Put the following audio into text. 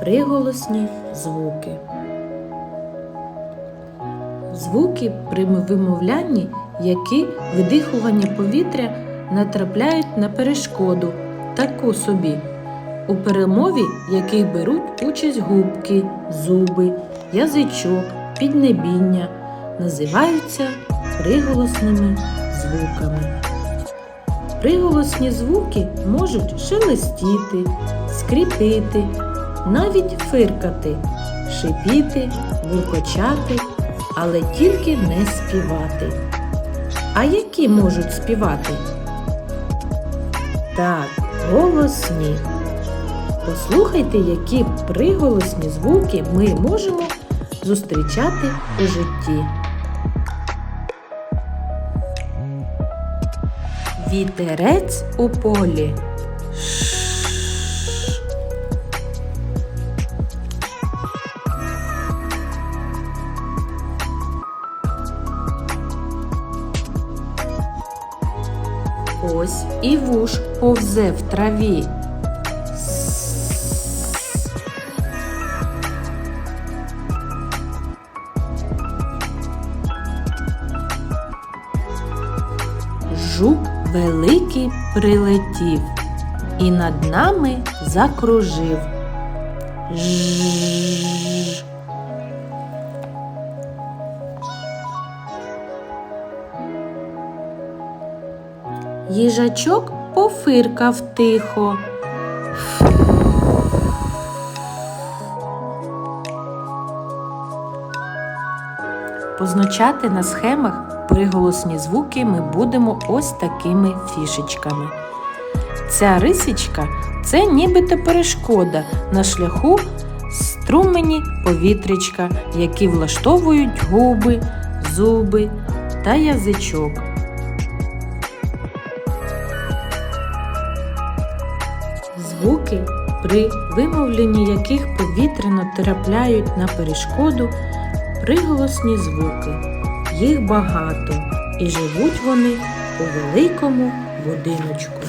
Приголосні звуки. Звуки при вимовлянні, які видихування повітря натрапляють на перешкоду, таку собі, у перемові яких беруть участь губки, зуби, язичок, піднебіння, називаються приголосними звуками. Приголосні звуки можуть шелестіти, скріпити, навіть фиркати, шипіти, буркочати, але тільки не співати. А які можуть співати? Так, голосні. Послухайте, які приголосні звуки ми можемо зустрічати у житті. Вітерець у полі. Ось і вуш повзе в траві. Жук великий прилетів і над нами закружив. Жжж. Їжачок пофиркав тихо. Позначати на схемах приголосні звуки ми будемо ось такими фішечками. Ця рисічка це нібито перешкода на шляху струмені повітрячка, які влаштовують губи, зуби та язичок. Звуки, при вимовленні яких повітряно трапляють на перешкоду, приголосні звуки. Їх багато і живуть вони у великому будиночку.